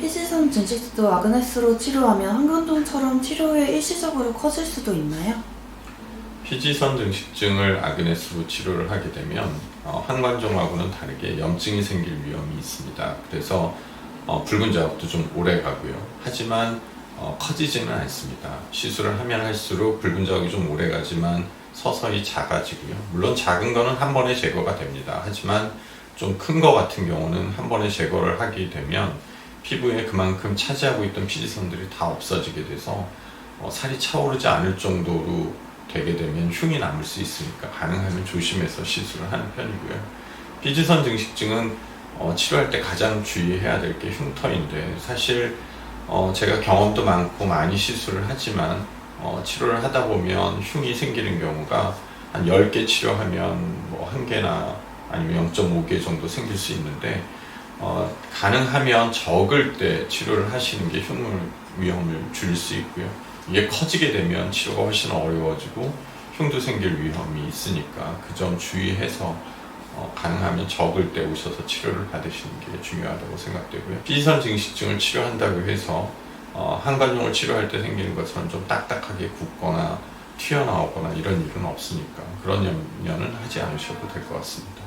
피지선 증식도 아그네스로 치료하면 한간동처럼 치료 후에 일시적으로 커질 수도 있나요? 피지선 증식증을 아그네스로 치료를 하게 되면 어, 한관종하고는 다르게 염증이 생길 위험이 있습니다. 그래서 어, 붉은 자국도 좀 오래 가고요. 하지만 어, 커지지는 않습니다. 시술을 하면 할수록 붉은 자국이 좀 오래 가지만 서서히 작아지고요. 물론 작은 거는 한 번에 제거가 됩니다. 하지만 좀 큰 거 같은 경우는 한 번에 제거를 하게 되면 피부에 그만큼 차지하고 있던 피지선들이 다 없어지게 돼서 어, 살이 차오르지 않을 정도로 되게 되면 흉이 남을 수 있으니까 가능하면 조심해서 시술을 하는 편이고요. 피지선 증식증은 어, 치료할 때 가장 주의해야 될 게 흉터인데 사실 어, 제가 경험도 많고 많이 시술을 하지만 어, 치료를 하다 보면 흉이 생기는 경우가 한 10개 치료하면 뭐한 개나 아니면 0.5개 정도 생길 수 있는데 어, 가능하면 적을 때 치료를 하시는 게 흉물 위험을 줄일 수 있고요. 이게 커지게 되면 치료가 훨씬 어려워지고 흉도 생길 위험이 있으니까 그 점 주의해서 어, 가능하면 적을 때 오셔서 치료를 받으시는 게 중요하다고 생각되고요. 피지선 증식증을 치료한다고 해서 어, 한관종을 치료할 때 생기는 것처럼 좀 딱딱하게 굳거나 튀어나오거나 이런 일은 없으니까 그런 염려는 하지 않으셔도 될 것 같습니다.